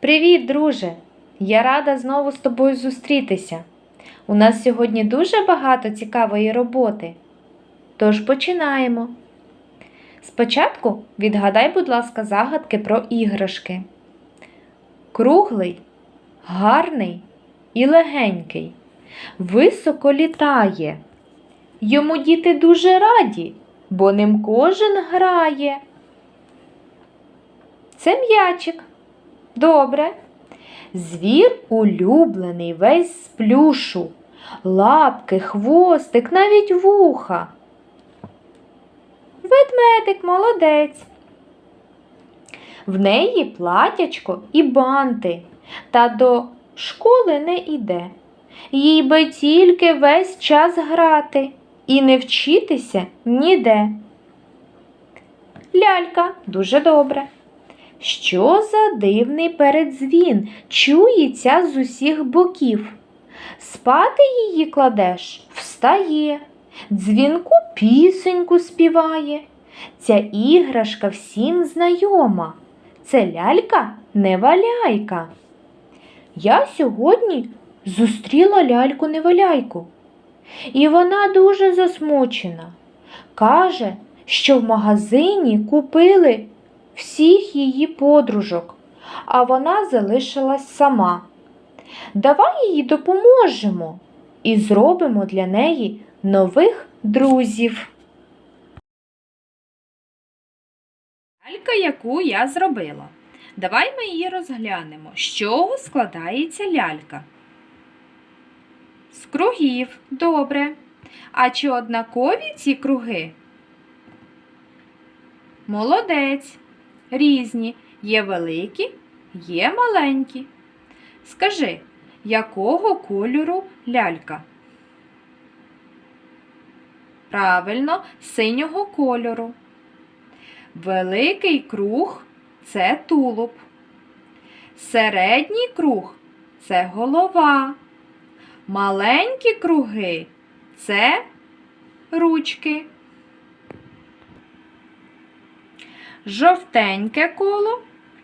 Привіт, друже! Я рада знову з тобою зустрітися. У нас сьогодні дуже багато цікавої роботи. Тож починаємо. Спочатку відгадай, будь ласка, загадки про іграшки. Круглий, гарний і легенький. Високо літає. Йому діти дуже раді, бо ним кожен грає. Це м'ячик. Добре. Звір улюблений весь з плюшу, лапки, хвостик, навіть вуха. Ведмедик молодець. В неї платячко і банти, та до школи не іде. Їй би тільки весь час грати і не вчитися ніде. Лялька дуже добре. Що за дивний передзвін чується з усіх боків? Спати її кладеш, встає, дзвінку пісеньку співає. Ця іграшка всім знайома. Це лялька неваляйка. Я сьогодні зустріла ляльку неваляйку, і вона дуже засмучена. Каже, що в магазині купили всіх її подружок, а вона залишилась сама. Давай їй допоможемо і зробимо для неї нових друзів. Лялька, яку я зробила. Давай ми її розглянемо. З чого складається лялька? З кругів. Добре. А чи однакові ці круги? Молодець. Різні. Є великі, є маленькі. Скажи, якого кольору лялька? Правильно, синього кольору. Великий круг це тулуб. Середній круг це голова. Маленькі круги це ручки. Жовтеньке коло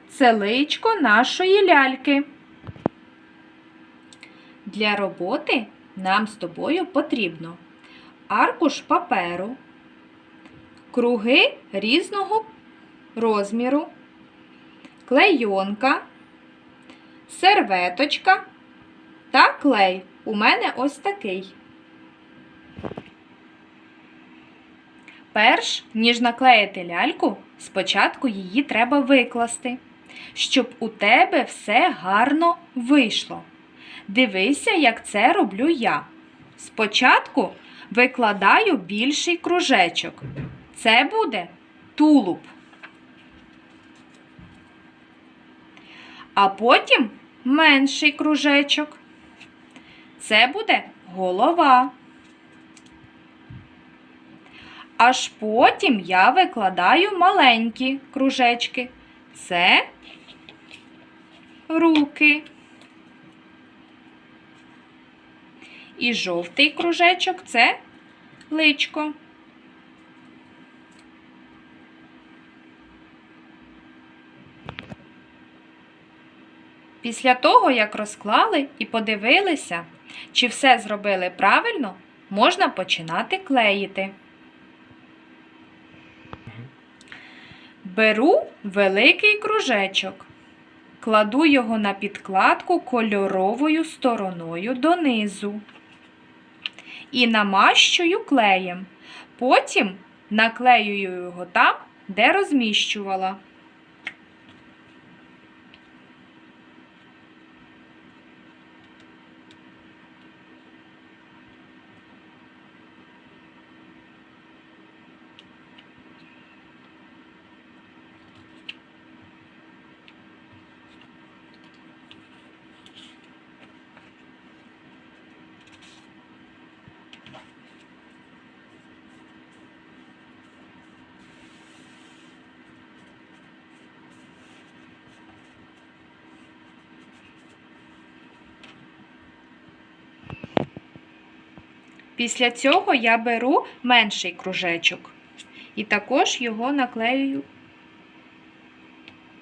це личко нашої ляльки. Для роботи нам з тобою потрібно аркуш паперу, круги різного розміру, клейонка, серветочка та клей. У мене ось такий. Перш ніж наклеїти ляльку, спочатку її треба викласти, щоб у тебе все гарно вийшло. Дивися, як це роблю я. Спочатку викладаю більший кружечок. Це буде тулуб. А потім менший кружечок. Це буде голова. Аж потім я викладаю маленькі кружечки. Це руки. І жовтий кружечок це личко. Після того, як розклали і подивилися, чи все зробили правильно, можна починати клеїти. Беру великий кружечок, кладу його на підкладку кольоровою стороною донизу і намащую клеєм. Потім наклеюю його там, де розміщувала. Після цього я беру менший кружечок і також його наклеюю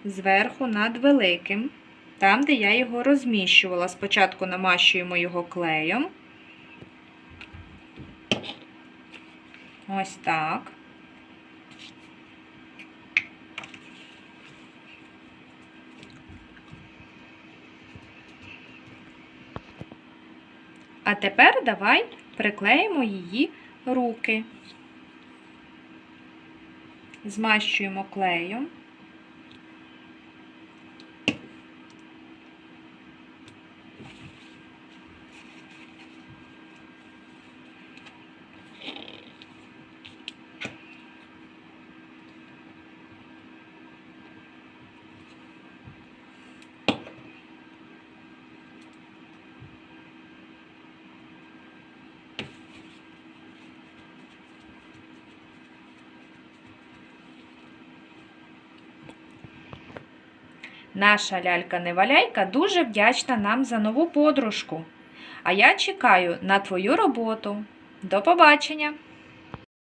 зверху над великим. там, де я його розміщувала. Спочатку намащуємо його клеєм. Ось так. А тепер давай приклеїмо її руки. Змащуємо клеєм. Наша лялька-неваляйка дуже вдячна нам за нову подружку. А я чекаю на твою роботу. До побачення!